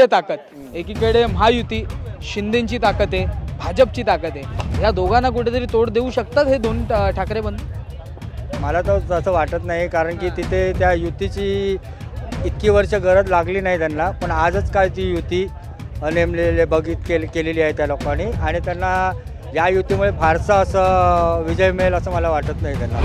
ताकद. एकीकडे महायुती शिंदेची ताकद आहे भाजपची ताकद आहे. या दोघांना कुठेतरी तोड देऊ शकतात हे दोन ठाकरे बंधू? मला तर तसं वाटत नाही कारण की तिथे त्या युतीची इतकी वर्ष गरज लागली नाही त्यांना पण आजच काय ती युती नेमलेले बघित केले केलेली आहे त्या लोकांनी. आणि त्यांना या युतीमुळे फारसा असं विजय मिळेल असं मला वाटत नाही त्यांना.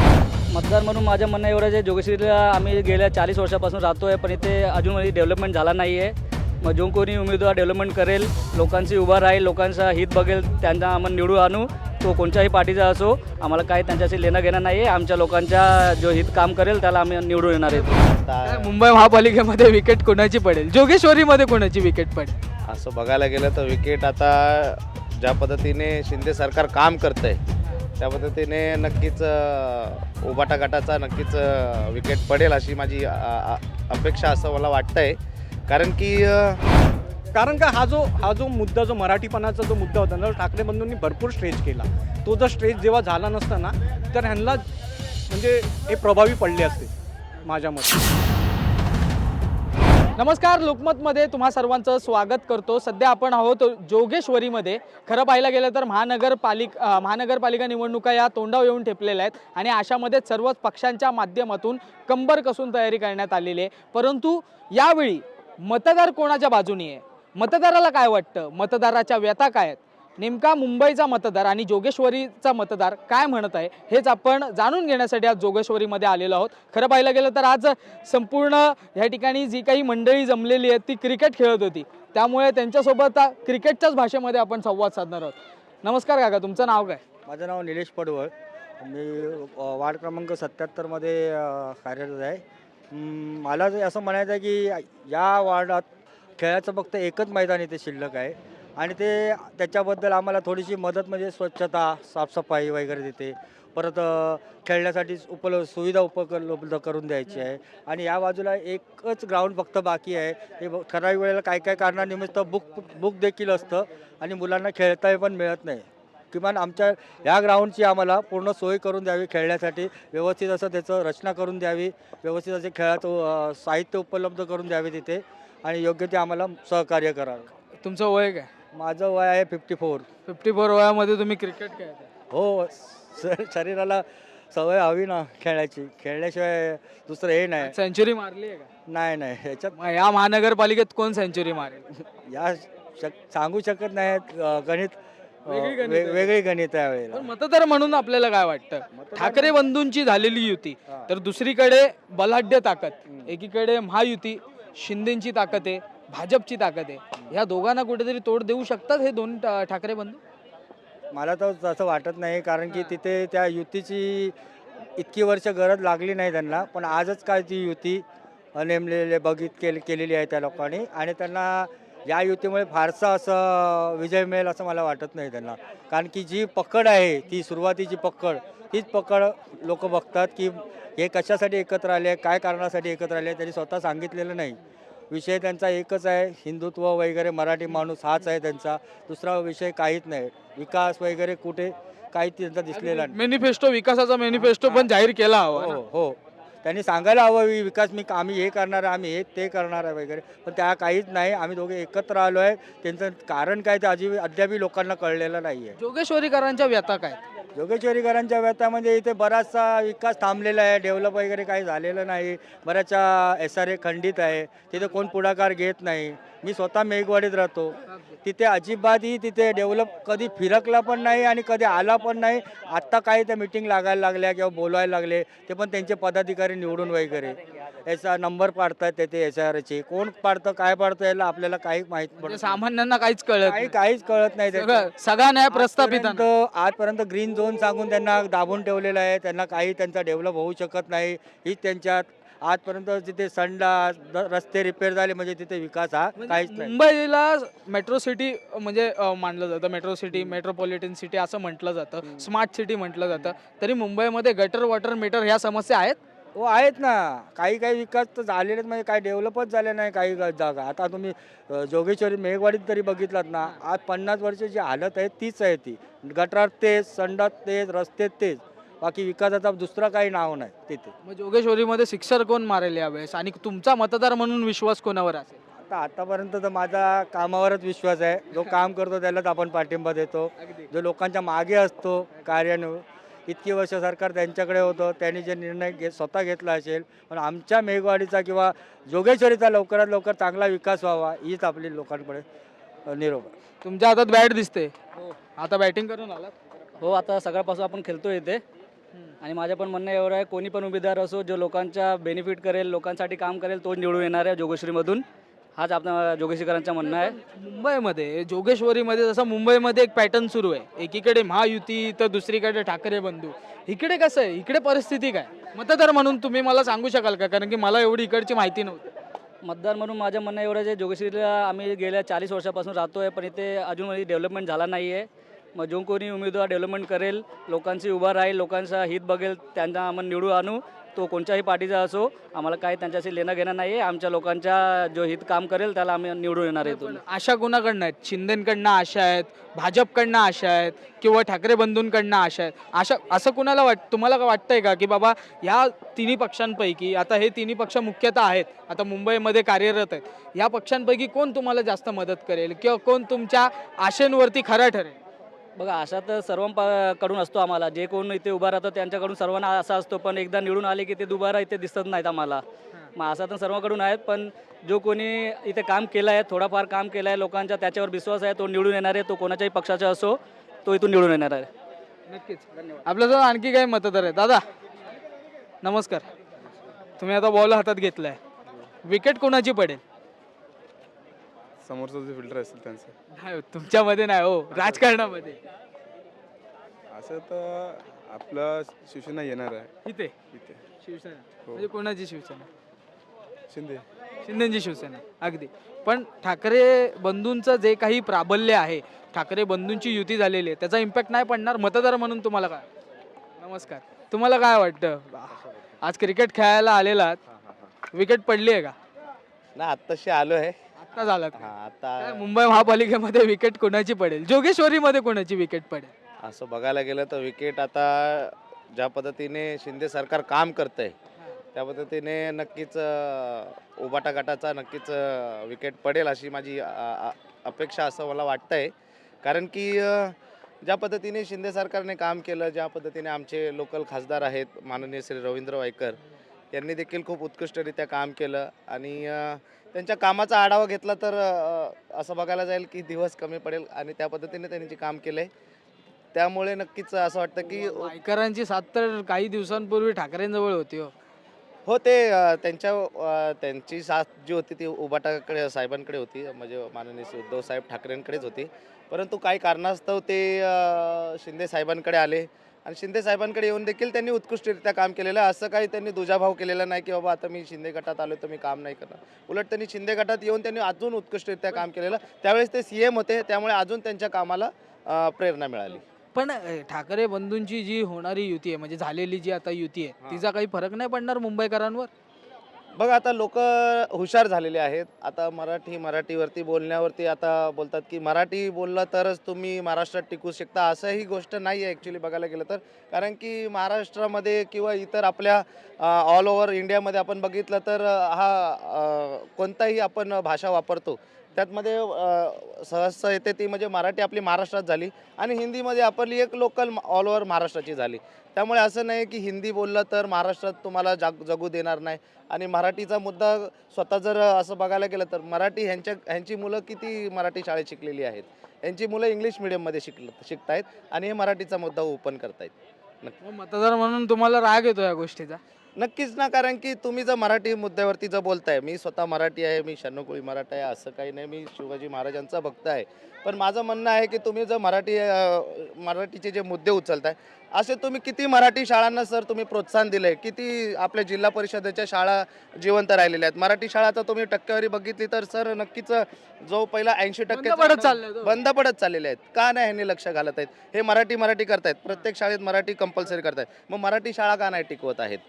मतदार म्हणून माझं म्हणणं एवढंच आहे. जोगेश्वरीला आम्ही गेल्या चाळीस वर्षापासून राहतो आहे पण इथे अजूनही डेव्हलपमेंट झाला नाही आहे जो कोणी उमेदवार डेव्हलपमेंट करेल लोकांची उभा राहील लोकांचा हित बघेल त्यांना आम्हाला निवडून आणू. तो कोणत्याही पार्टीचा असो आम्हाला काही त्यांच्याशी लेणं घेणं नाही आहे आमच्या लोकांच्या जो हित काम करेल त्याला आम्ही निवडून येणार आहे. मुंबई महापालिकेमध्ये विकेट कोणाची पडेल? जोगेश्वरीमध्ये कोणाची विकेट पडेल? असं बघायला गेलं तर विकेट आता ज्या पद्धतीने शिंदे सरकार काम करतं आहे त्या पद्धतीने नक्कीच अ, उबाटा गटाचा नक्कीच विकेट पडेल अशी माझी अपेक्षा असं मला वाटतं आहे कारण की कारण का हा जो हा जो मुद्दा जो मराठीपणाचा जो मुद्दा होता ना ठाकरे बंधूंनी भरपूर स्ट्रेच केला. तो जर स्ट्रेच जेव्हा झाला नसता ना तर ह्यांना म्हणजे हे प्रभावी पडले असते माझ्या मते. नमस्कार लोकमतमध्ये तुम्हा सर्वांचं स्वागत करतो. सध्या आपण आहोत जोगेश्वरीमध्ये. खरं पाहायला गेलं तर महानगरपालिक महानगरपालिका निवडणुका या तोंडावर येऊन ठेपलेल्या आहेत आणि अशामध्ये सर्वच पक्षांच्या माध्यमातून कंबर कसून तयारी करण्यात आलेली आहे. परंतु यावेळी मतदार कोणाच्या बाजूनी आहे? मतदाराला काय वाटतं? मतदाराच्या व्यथा काय आहेत? नेमका मुंबईचा मतदार आणि जोगेश्वरीचा मतदार काय म्हणत आहे हेच आपण जाणून घेण्यासाठी आज जोगेश्वरीमध्ये आलेलो आहोत. खरं पाहायला गेलं तर आज संपूर्ण ह्या ठिकाणी जी काही मंडळी जमलेली आहेत ती क्रिकेट खेळत होती. त्यामुळे त्यांच्यासोबत क्रिकेटच्याच भाषेमध्ये आपण संवाद साधणार आहोत. नमस्कार काका तुमचं नाव काय? माझं नाव निलेश पडवळ. मी वार्ड क्रमांक सत्याहत्तरमध्ये कार्यरत आहे. मला जे असं म्हणायचं आहे की या वार्डात खेळाचं फक्त एकच मैदान इथे शिल्लक आहे. आणि ते त्याच्याबद्दल आम्हाला थोडीशी मदत म्हणजे स्वच्छता साफसफाई वगैरे देते. परत खेळण्यासाठी उपलब्ध सुविधा उपलब्ध करून द्यायची आहे. आणि या बाजूला एकच ग्राउंड फक्त बाकी आहे. हे ठराविक वेळेला काय काय कारणानिमित्त बुक बुक देखील असतं. आणि मुलांना खेळताही पण मिळत नाही. किमान आमच्या या ग्राउंडची आम्हाला पूर्ण सोय करून द्यावी खेळण्यासाठी. व्यवस्थित असं त्याचं रचना करून द्यावी. व्यवस्थित असे खेळाचं साहित्य उपलब्ध करून द्यावे तिथे आणि योग्य ते आम्हाला सहकार्य करावं. तुमचं वय काय? माझं वय आहे फिफ्टी फोर फिफ्टी फोर वयामध्ये तुम्ही क्रिकेट खेळता. हो स- शरीराला सवय हवी ना खेळायची. खेळल्याशिवाय दुसरं हे नाही. सेंचुरी मारली आहे का? नाही नाही ह्याच्यात या महानगरपालिकेत कोण सेंचुरी मारेल? या शक सांगू शकत नाहीत अ, गणित वेगळी गणित वे-. वेगळी गणित आहे यावेळेला मतदार म्हणून आपल्याला काय वाटतं? ठाकरे बंधूंची झालेली युती हा. तर दुसरीकडे बलाढ्य ताकद एकीकडे महायुती शिंदेची ताकद आहे भाजपची ताकद आहे. या दोघांना कुठेतरी तोड देऊ शकतात हे दोन ठाकरे बंधू? मला तर तसं वाटत नाही कारण की तिथे त्या युतीची इतकी वर्ष गरज लागली नाही त्यांना पण आजच काय ती युती नेमलेले बघित केले केलेली आहे त्या लोकांनी. आणि त्यांना या युतीमुळे फारसा असं विजय मिळेल असं मला वाटत नाही त्यांना. कारण की जी पकड आहे ती सुरुवातीची पकड तीच पकड लोक बघतात की हे कशासाठी एकत्र आले काय कारणासाठी एकत्र आले त्यांनी स्वतः सांगितलेलं नाही. विषय त्यांचा एकच आहे हिंदुत्व वगैरे मराठी माणूस हाच आहे त्यांचा. दुसरा विषय काहीच नाही. विकास वगैरे कुठे काहीच त्यांचा दिसलेला नाही. मॅनिफेस्टो विकासाचा मॅनिफेस्टो पण जाहीर केला हो. हो. त्यांनी सांगायला हवं विकास मी आम्ही हे करणार आहे आम्ही हे ते करणार आहे वगैरे. पण त्या काहीच नाही. आम्ही दोघे एकत्र आलो आहे. त्यांचं कारण काय ते अजून अद्यापही लोकांना कळलेलं नाही आहे जोगेश्वरीकरांच्या व्यथा काय? जोगेश्वरीकरांच्या व्यथामध्ये इथे बराचसा विकास थांबलेला आहे. डेव्हलप वगैरे काही झालेलं नाही. बऱ्याचशा एस आर ए खंडित आहे. तिथे कोण पुढाकार घेत नाही. मी स्वतः मेघवाडीत राहतो. तिथे अजिबातही तिथे डेव्हलप कधी फिरकला पण नाही आणि कधी आला पण नाही. आत्ता काही त्या मिटिंग लागायला लागल्या किंवा बोलवायला लागले ते पण त्यांचे पदाधिकारी निवडून वगैरे. याचा नंबर पाडतात तिथे एस आर एचे कोण पाडतं काय पाडतं याला आपल्याला काही माहीत म्हणजे पडत सामान्यांना काहीच कळत काही नाही. काहीच कळत नाही. सगळं न्याय प्रस्थापित. आजपर्यंत आजपर्यंत ग्रीन झोन सांगून त्यांना दाबून ठेवलेलं आहे. त्यांना काही त्यांचा डेव्हलप होऊ शकत नाही. हीच त्यांच्यात आजपर्यंत जिथे संडास द- रस्ते रिपेअर झाले म्हणजे तिथे विकास हा काहीच नाही. मुंबईला मेट्रो सिटी म्हणजे अ, मानलं जातं. मेट्रो सिटी मेट्रोपॉलिटन सिटी असं म्हटलं जातं. स्मार्ट सिटी म्हटलं जातं. तरी मुंबईमध्ये गटर वॉटर मीटर ह्या समस्या आहेत? हो आहेत ना. काही काही विकास तर झालेलेच म्हणजे काही डेव्हलपच झाले नाही काही ग- जागा. आता तुम्ही अ, जोगेश्वरी मेघवाडीत तरी बघितलात ना. आज पन्नास वर्षाची हालत आहे तीच आहे ती. गटार तेच संडास तेच रस्ते तेच. बाकी विकासाचा दुसरा काही नाव नाही तिथे. मग जोगेश्वरीमध्ये शिक्षर कोण मारेल यावेळेस? आणि तुमचा मतदार म्हणून विश्वास कोणावर असेल? आता आतापर्यंत तर माझा कामावरच विश्वास आहे. जो काम करतो त्यालाच आपण पाठिंबा देतो. जो लोकांच्या मागे असतो कार्यान्व इतकी वर्ष सरकार त्यांच्याकडे होतं. त्यांनी जे निर्णय घे स्वतः घेतला असेल पण आमच्या मेघवाडीचा किंवा जोगेश्वरीचा लवकरात लवकर चांगला विकास व्हावा हीच आपली लोकांकडे निरोप आहे. तुमच्या हातात बॅट दिसते. आता बॅटिंग करून आलात? हो आता सकाळपासून आपण खेळतो इथे. आणि माझं पण म्हणणं एवढं आहे कोणी पण उमेदवार असो जो लोकांच्या बेनिफिट करेल लोकांसाठी काम करेल तो निवडून येणार आहे जोगेश्वरीमधून. हाच आपल्या जोगेश्वरीकरांचं म्हणणं आहे. मुंबईमध्ये जोगेश्वरीमध्ये जसं मुंबईमध्ये एक पॅटर्न सुरू आहे. एकीकडे महायुती तर दुसरीकडे ठाकरे बंधू. इकडे कसं आहे? इकडे परिस्थिती काय? मतदार म्हणून तुम्ही मला सांगू शकाल का? कारण की मला एवढी इकडची माहिती नव्हती. मतदार म्हणून माझं म्हणणं एवढं आहे जोगेश्वरीला आम्ही गेल्या चाळीस वर्षापासून राहतो आहे पण इथे अजूनही डेव्हलपमेंट झाला नाही आहे मग जो कोणी उमेदवार डेव्हलपमेंट करेल लोकांशी उभा राहील लोकांचा हित बघेल त्यांना आम्ही निवडून आणू. तो कोणत्याही पार्टीचा असो आम्हाला काही त्यांच्याशी लेणं घेणं नाही आहे आमच्या लोकांच्या जो हित काम करेल त्याला आम्ही निवडून येणार आहे पण आशा कोणाकडनं आहेत? शिंदेकडनं आशा आहेत? भाजपकडनं आशा आहेत? किंवा ठाकरे बंधूंकडनं आशा आहेत? आशा असं कुणाला वाट तुम्हाला का वाटतंय का की बाबा या तिन्ही पक्षांपैकी आता हे तिन्ही पक्ष मुख्यतः आहेत आता मुंबईमध्ये कार्यरत आहेत या पक्षांपैकी कोण तुम्हाला जास्त मदत करेल? किंवा कोण तुमच्या आशेंवरती खरा ठरेल? बघा असा तर सर्वांकडून असतो आम्हाला. जे कोण इथे उभा राहतं त्यांच्याकडून सर्वांना असा असतो पण एकदा निवडून आले की ते दुबारा इथे दिसत नाहीत आम्हाला. मग असा तर सर्वांकडून आहेत पण जो कोणी इथे काम केलं आहे थोडाफार काम केलं आहे लोकांचा त्याच्यावर विश्वास आहे तो निवडून येणार आहे तो कोणाच्याही पक्षाचा असो तो इथून निवडून येणार आहे. नक्कीच. आपल्याजवळ आणखी काही मतदार आहे दादा नमस्कार. तुम्ही आता बॉल हातात घेतलाय. विकेट कोणाची पडेल? समोरचं जे फिल्टर असेल त्यांचं. नाही हो, तुमच्यामध्ये नाही हो राजकारणामध्ये. असं तर आपलं शिवसेना येणार आहे. इथे? इथे. शिवसेना. हो. म्हणजे कोणाची शिवसेना? शिंदे. शिंदेची शिवसेना अगदी. पण ठाकरे बंधूंचं जे काही प्राबल्य आहे ठाकरे बंधूंची युती झालेली आहे त्याचा इम्पॅक्ट नाही पडणार मतदार म्हणून तुम्हाला काय? नमस्कार. तुम्हाला काय वाटतं? आज क्रिकेट खेळायला आलेला विकेट पडली आहे का? ना आत्ताशी आलो आहे आत्ता झाला हा आता मुंबई महापालिकेमध्ये विकेट कोणाची पडेल? जोगेश्वरीमध्ये कोणाची विकेट पडेल? असं बघायला गेलं तर विकेट आता ज्या पद्धतीने शिंदे सरकार काम करतंय त्या पद्धतीने नक्कीच अं, उबाटा गटाचा नक्कीच अं, विकेट पडेल अशी माझी अ- अ- अपेक्षा असं मला वाटतंय. कारण की अं, ज्या पद्धतीने शिंदे सरकारने काम केलं ज्या पद्धतीने आमचे लोकल खासदार आहेत माननीय श्री रवींद्र वायकर यांनी देखील खूप उत्कृष्टरित्या काम केलं. आणि त्यांच्या कामाचा आढावा घेतला तर असं बघायला जाईल की दिवस कमी पडेल आणि त्या पद्धतीने त्यांनी जे काम केलं आहे त्यामुळे नक्कीच असं वाटतं की वायकरांची साथ तर काही दिवसांपूर्वी ठाकरेंजवळ होती हो. हो ते त्यांच्या त्यांची साथ जी होती ती उबाटाकडे साहेबांकडे होती. म्हणजे माननीय उद्धव साहेब ठाकरेंकडेच होती. परंतु काही कारणास्तव ते शिंदे साहेबांकडे आले. आणि शिंदे साहेबांकडे येऊन देखील त्यांनी उत्कृष्टरित्या काम केलेलं आहे. असं काही त्यांनी दुजाभाव केलेला नाही की बाबा आता मी शिंदे गटात आलो तर मी काम नाही करणार. उलट त्यांनी शिंदे गटात येऊन त्यांनी अजून उत्कृष्टरित्या काम केलेलं. त्यावेळेस ते सी एम होते. त्यामुळे अजून त्यांच्या कामाला प्रेरणा मिळाली. पण ठाकरे बंधूंची जी होणारी युती आहे म्हणजे झालेली जी आता युती आहे तिचा काही फरक नाही पडणार मुंबईकरांवर? बघा आता लोक हुशार झालेले आहेत. आता मराठी मराठीवरती बोलण्यावरती आता बोलतात की मराठी बोललं तरच तुम्ही महाराष्ट्रात टिकू शकता. असं ही गोष्ट नाही आहे ॲक्च्युली बघायला गेलं तर. कारण की महाराष्ट्रामध्ये किंवा इतर आपल्या ऑल ओव्हर इंडियामध्ये आपण बघितलं तर हा कोणताही आपण भाषा वापरतो. त्यातमध्ये अ, येते ती म्हणजे मराठी आपली महाराष्ट्रात झाली आणि हिंदीमध्ये आपली एक लोकल ऑल ओव्हर महाराष्ट्राची झाली. त्यामुळे असं नाही की हिंदी बोललं तर महाराष्ट्रात तुम्हाला जाग जगू देणार नाही. आणि मराठीचा मुद्दा स्वतः जर असं बघायला गेलं तर मराठी ह्यांच्या ह्यांची मुलं किती मराठी शाळेत शिकलेली आहेत? यांची मुलं इंग्लिश मिडियममध्ये शिकल शिकतायत आणि हे मराठीचा मुद्दा ओपन करतायत. मतदार म्हणून तुम्हाला राग येतो या गोष्टीचा? नक्कीच ना कारण की तुम्ही जर मराठी मुद्द्यावरती जर बोलताय मी स्वतः मराठी आहे मी शहाण्णव मराठा आहे असं काही नाही मी शिवाजी महाराजांचा भक्त आहे. पण माझं म्हणणं आहे की तुम्ही जर मराठी मराठीचे जे मुद्दे उचलताय असे तुम्ही किती मराठी शाळांना सर तुम्ही प्रोत्साहन दिलं? आहे किती आपल्या जिल्हा परिषदेच्या शाळा जिवंत राहिलेल्या आहेत? मराठी शाळा तर तुम्ही टक्केवारी बघितली तर सर नक्कीच जो पहिला ऐंशी टक्के. बंद पडत चाललेले आहेत. का नाही ह्यांनी लक्ष घालत आहेत? हे मराठी मराठी करतायत. प्रत्येक शाळेत मराठी कंपल्सरी करतायत. मग मराठी शाळा का नाही टिकवत आहेत?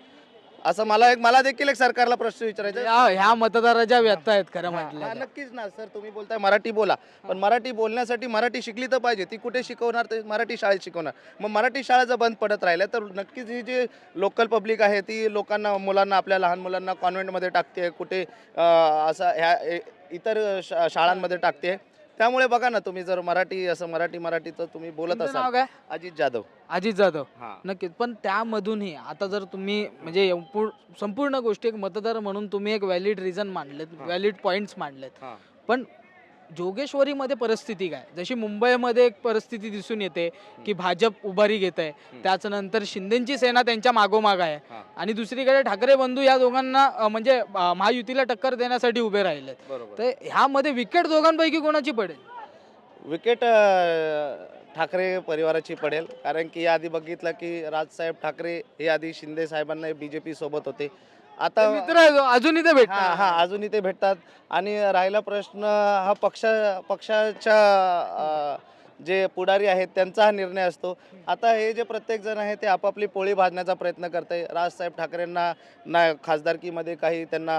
असं मला एक मला देखील एक सरकारला प्रश्न विचारायचा आहे. या ह्या मतदाराच्या व्यथा आहेत खरं म्हटलं हा, तर. नक्कीच ना सर तुम्ही बोलताय मराठी बोला. पण मराठी बोलण्यासाठी मराठी शिकली तर पाहिजे. ती कुठे शिकवणार? तर मराठी शाळेत शिकवणार. मग मराठी शाळा जर बंद पडत राहिल्या तर नक्कीच ही जी लोकल पब्लिक आहे ती लोकांना मुलांना आपल्या लहान मुलांना कॉन्व्हेंटमध्ये टाकते कुठे अं, असं ह्या ए- इतर शा- शाळांमध्ये टाकते. त्यामुळे बघा ना तुम्ही जर मराठी असं मराठी मराठीचं तुम्ही बोलत तुमचं नाव असाल काय? अजित जाधव. अजित जाधव. हां. नक्कीच. पण त्यामधूनही आता जर तुम्ही म्हणजे संपूर्ण गोष्टी एक मतदार म्हणून तुम्ही एक व्हॅलिड रिझन मांडलेत हा. व्हॅलिड पॉइंट्स मांडलेत. हा. पण जोगेश्वरीमध्ये परिस्थिती काय? जशी मुंबईमध्ये एक परिस्थिती दिसून येते की भाजप उभारी घेत आहे. हम्म. त्याच नंतर शिंदेची सेना त्यांच्या मागोमाग आहे. हा. आणि दुसरीकडे ठाकरे बंधू या दोघांना म्हणजे महायुतीला टक्कर देण्यासाठी उभे बरोबर. तर ह्यामध्ये विकेट दोघांपैकी कोणाची पडेल? विकेट ठाकरे परिवाराची पडेल. कारण की आधी बघितलं की राजसाहेब ठाकरे हे आधी शिंदे साहेबांना बी जे होते. आता मित्र आहे अजूनही ते हा भेटतात. हा अजूनही ते भेटतात. आणि राहिला प्रश्न हा पक्ष पक्षाच्या अ, जे पुढारी आहेत त्यांचा हा निर्णय असतो. आता हे जे प्रत्येक जण आहे ते आपापली पोळी भाजण्याचा प्रयत्न करते राजसाहेब ठाकरेंना ना खासदारकीमध्ये काही त्यांना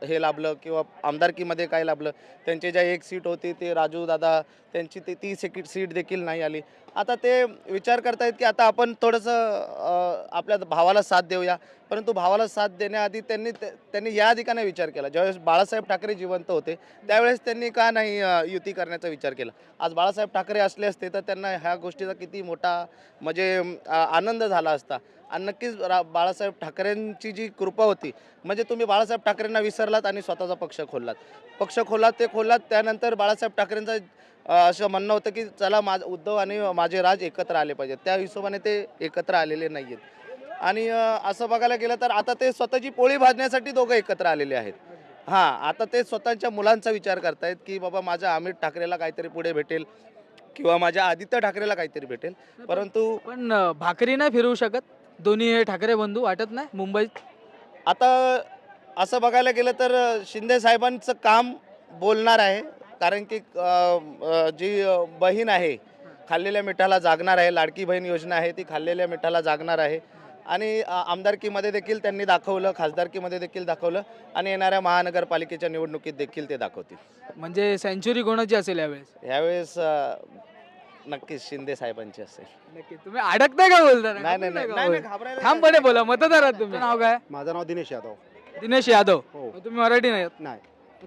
अ, हे लाभलं किंवा आमदारकीमध्ये काय लाभलं त्यांची ज्या एक सीट होती ते राजू दादा त्यांची ती ती सीट देखील नाही आली. आता ते विचार करतायत की आता आपण थोडंसं आपल्या भावाला साथ देऊया. परंतु भावाला साथ देण्याआधी त्यांनी त्यांनी या ठिकाणी विचार केला? ज्यावेळेस बाळासाहेब ठाकरे जिवंत होते त्यावेळेस त्यांनी का नाही युती करण्याचा विचार केला? आज बाळासाहेब ठाकरे असले असते तर त्यांना ह्या गोष्टीचा किती मोठा म्हणजे आनंद झाला असता. आणि नक्कीच रा बाळासाहेब ठाकरेंची जी कृपा होती म्हणजे तुम्ही बाळासाहेब ठाकरेंना विसरलात आणि स्वतःचा पक्ष खोललात. पक्ष खोललात ते खोललात त्यानंतर बाळासाहेब ठाकरेंचा असं म्हणणं होतं की चला माझ उद्धव आणि माझे राज एकत्र आले पाहिजेत. त्या हिशोबाने ते एकत्र आलेले नाही आहेत आणि असं बघायला गेलं तर आता ते स्वतःची पोळी भाजण्यासाठी दोघं एकत्र आलेले आहेत. हां आता ते स्वतःच्या मुलांचा विचार करतायत की बाबा माझ्या अमित ठाकरेला काहीतरी पुढे भेटेल किंवा माझ्या आदित्य ठाकरेला काहीतरी भेटेल. परंतु पण भाकरी नाही फिरवू शकत. दोन्ही हे ठाकरे बंधू वाटत नाही मुंबईत. आता असं बघायला गेलं तर शिंदे साहेबांचं काम बोलणार आहे. कारण की जी बहीण आहे खाल्लेल्या मिठाला जागणार आहे लाडकी बहीण योजना आहे ती खाल्लेल्या मिठाला जागणार आहे. आणि आमदारकीमध्ये देखील त्यांनी दाखवलं खासदारकीमध्ये देखील दाखवलं आणि येणाऱ्या महानगरपालिकेच्या निवडणुकीत देखील ते दाखवतील. म्हणजे सेंचुरी कोणाची असेल यावेळेस? यावेळेस नक्कीच शिंदे साहेबांची असेल. नक्की तुम्ही अडकताय का बोलता नाही नाही ठामपणे बोला. मतदार आहात तुम्ही. नाव काय? माझं नाव दिनेश यादव. दिनेश यादव. हो. तुम्ही मराठी नाही. नाही.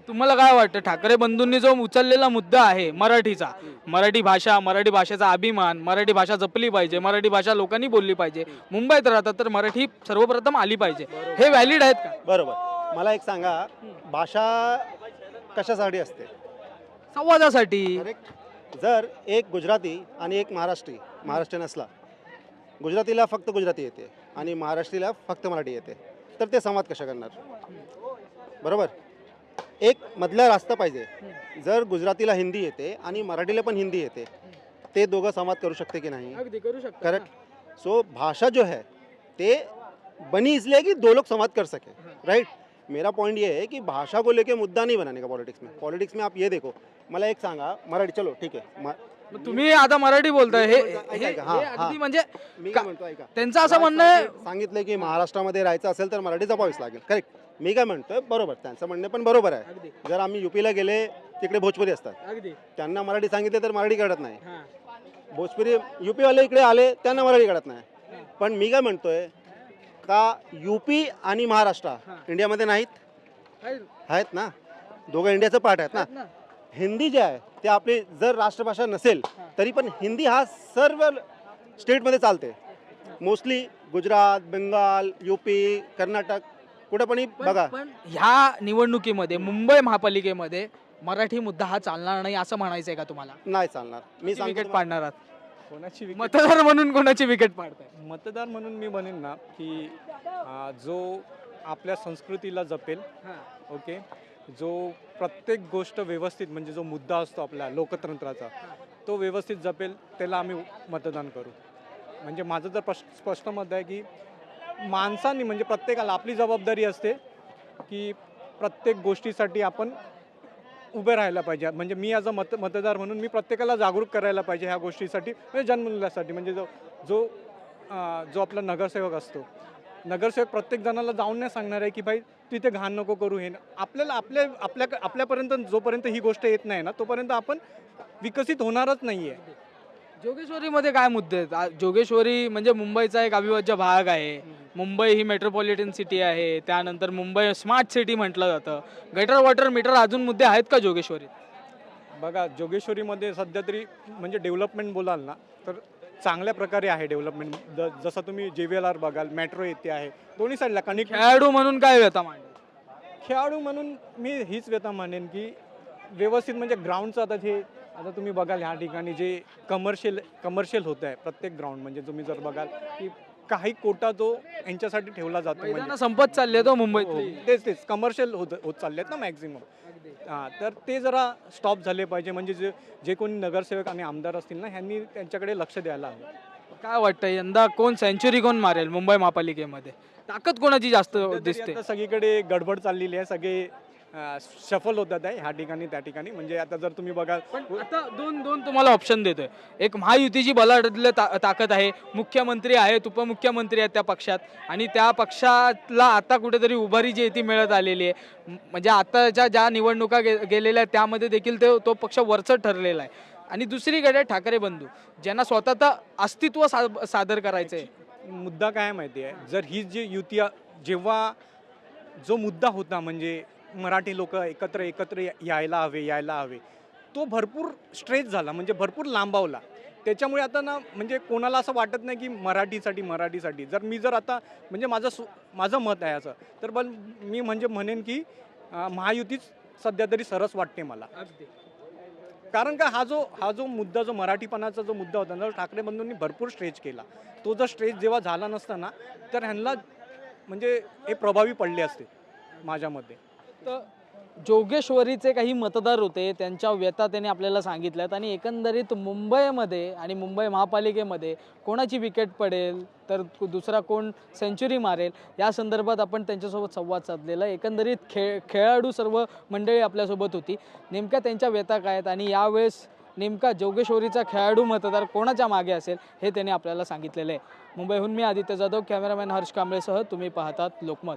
तुम्हाला काय वाटतं? ठाकरे बंधूंनी जो उचललेला मुद्दा आहे मराठीचा मराठी भाषा मराठी भाषेचा अभिमान मराठी भाषा जपली पाहिजे मराठी भाषा लोकांनी बोलली पाहिजे मुंबईत राहतात तर मराठी सर्वप्रथम आली पाहिजे. हे व्हॅलिड आहेत का? बरोबर. मला एक सांगा भाषा कशासाठी असते? संवादासाठी. जर एक गुजराती आणि एक महाराष्ट्री महाराष्ट्रीयन असला गुजरातीला फक्त गुजराती येते आणि महाराष्ट्रीला फक्त मराठी येते तर ते संवाद कशा करणार? बरोबर? एक मधला रास्ता पाहिजे. जर गुजरातीला हिंदी येते आणि मराठीला पण हिंदी येते ते दोघं संवाद करू शकते की नाही? करू शकता करेक्ट सो भाषा जो है ते बनी इसलिए कि दो लोग संवाद कर सके राइट मेरा पॉइंट ये है कि भाषा को लेके मुद्दा नहीं बनाने का पॉलिटिक्स में। पॉलिटिक्स में आप ये देखो मला एक सांगा मराठी चलो ठीक आहे तुम्ही आता मराठी बोलताय हे. अगदी म्हणजे मी काय म्हणतो ऐका. त्यांचं असं म्हणणं आहे सांगितलं की महाराष्ट्रामध्ये राहायचं असेल तर मराठी जपावीच लागेल करेक्ट मी काय म्हणतोय बरोबर त्यांचं म्हणणं पण बरोबर आहे. अगदी. जर आम्ही युपीला गेले तिकडे भोजपुरी असतात. अगदी. त्यांना मराठी सांगितले तर मराठी कळत नाही. हा. भोजपुरी युपीवाले इकडे आले त्यांना मराठी कळत नाही. पण मी काय म्हणतोय का युपी आणि महाराष्ट्र. इंडियामध्ये नाहीत? आहेत. आहेत ना? दोघं इंडियाचं पार्ट आहेत ना? ना. हिंदी जे आहे ते आपली जर राष्ट्रभाषा नसेल. तरी पण हिंदी हा सर्व स्टेटमध्ये चालते. मोस्टली गुजरात बेंगाल युपी कर्नाटक कुठं पण बघा. पण ह्या निवडणुकीमध्ये मुंबई महापालिकेमध्ये मराठी मुद्दा हा चालणार नाही असं म्हणायचंय का तुम्हाला? नाही चालणार. मी सांगतो विकेट तुम्हाला- पाडणार आहात? कोणाची विकेट? मतदार म्हणून कोणाची विकेट पाडताय? मतदार म्हणून मी म्हणेन ना की अं, जो आपल्या संस्कृतीला जपेल ओके? जो प्रत्येक गोष्ट व्यवस्थित म्हणजे जो मुद्दा असतो आपला लोकतंत्राचा तो व्यवस्थित जपेल त्याला आम्ही मतदान करू. म्हणजे माझं तर प्रश स्पष्ट मत आहे की माणसांनी म्हणजे प्रत्येकाला आपली जबाबदारी असते की प्रत्येक गोष्टीसाठी आपण उभे राहायला पाहिजे. म्हणजे मी ॲज अ मत मतदार म्हणून मी प्रत्येकाला जागरूक करायला पाहिजे ह्या गोष्टीसाठी म्हणजे जन्मल्यासाठी. म्हणजे जो जो जो आपला नगरसेवक असतो. नगरसेवक प्रत्येक जणाला जाऊन नाही सांगणार आहे की भाई तिथे घाण नको करू हे. आपल्याला आपल्या आपल्या आपल्यापर्यंत जोपर्यंत ही गोष्ट येत नाही ना तोपर्यंत आपण विकसित होणारच नाही आहे जोगेश्वरीमध्ये काय मुद्दे आहेत? जोगेश्वरी म्हणजे मुंबईचा एक अविभाज्य भाग आहे. मुंबई ही मेट्रोपॉलिटन सिटी आहे. त्यानंतर मुंबई स्मार्ट सिटी म्हटलं जातं. गटर वॉटर मीटर अजून मुद्दे आहेत का जोगेश्वरीत? बघा जोगेश्वरीमध्ये सध्या तरी म्हणजे डेव्हलपमेंट बोलाल ना तर चांगल्या प्रकारे आहे डेव्हलपमेंट ज जसं तुम्ही जे व्ही एल आर बघाल मेट्रो येते आहे. दोन्ही साईडला कनेक्ट खेळाडू म्हणून काय व्यथा मांडली? खेळाडू म्हणून मी हीच व्यथा मानेन की व्यवस्थित म्हणजे ग्राउंडचं आता जे आता तुम्ही बघाल ह्या ठिकाणी जे कमर्शियल कमर्शियल होत आहे प्रत्येक ग्राउंड म्हणजे तुम्ही जर बघाल की काही कोटा तो यांच्यासाठी ठेवला जातो मैदानं म्हणजे संपत चालले तो हो, मुंबईतली तेच तेच. कमर्शियल होत होत चालले आहेत ना मॅक्झिमम हां तर ते जरा स्टॉप झाले पाहिजे. म्हणजे जे जे कोणी नगरसेवक आणि आमदार असतील ना ह्यांनी त्यांच्याकडे लक्ष द्यायला हवं. काय वाटतं यंदा कोण सेंचुरी कोण मारेल मुंबई महापालिकेमध्ये? ताकद कोणाची जास्त दिसते? आता सगळीकडे गडबड चाललेली आहे. सगळे शफल होतात आहे ह्या ठिकाणी त्या ठिकाणी. म्हणजे आता जर तुम्ही बघाल पण आता दोन दोन तुम्हाला ऑप्शन देतोय. एक महायुतीची बलाढ्य ता ताकद आहे मुख्यमंत्री आहेत उपमुख्यमंत्री आहेत त्या पक्षात. आणि त्या पक्षाला आता कुठेतरी उभारी जी ती मिळत आलेली आहे. म्हणजे आताच्या ज्या निवडणुका गे गेलेल्या आहेत त्यामध्ये देखील ते तो पक्ष वरचढ ठरलेला आहे. आणि दुसरीकडे ठाकरे बंधू ज्यांना स्वतःचं अस्तित्व सा सादर करायचं आहे मुद्दा काय माहिती आहे? जर ही जी युती जेव्हा जो मुद्दा होता म्हणजे मराठी लोक एकत्र एकत्र यायला हवे यायला हवे. तो भरपूर स्ट्रेच झाला म्हणजे भरपूर लांबावला. त्याच्यामुळे आता ना म्हणजे कोणाला असं वाटत नाही की मराठीसाठी मराठीसाठी. जर मी जर आता म्हणजे माझं सु माझं मत आहे असं. तर पण मी म्हणजे म्हणेन की महायुतीच सध्या तरी सरस वाटते मला. कारण का हा जो हा जो मुद्दा जो मराठीपणाचा जो मुद्दा होता ना ठाकरे बंधूंनी भरपूर स्ट्रेच केला. तो जर स्ट्रेच जेव्हा झाला नसता ना तर ह्यांना म्हणजे हे प्रभावी पडले असते माझ्या फक्त तर जोगेश्वरीचे काही मतदार होते त्यांच्या व्यथा त्यांनी आपल्याला सांगितल्यात आणि एकंदरीत मुंबईमध्ये आणि मुंबई महापालिकेमध्ये कोणाची विकेट पडेल तर दुसरा कोण सेंचुरी मारेल या संदर्भात आपण त्यांच्यासोबत संवाद साधलेला एकंदरीत खेळ खेळाडू सर्व मंडळी आपल्यासोबत होती. नेमक्या त्यांच्या व्यथा काय आहेत? आणि यावेळेस नेमका जोगेश्वरीचा खेळाडू मतदार कोणाच्या मागे असेल हे त्यांनी आपल्याला सांगितलेलं आहे. मुंबईहून मी आदित्य जाधव कॅमेरामॅन हर्ष कांबळेसह तुम्ही पाहतात लोकमत.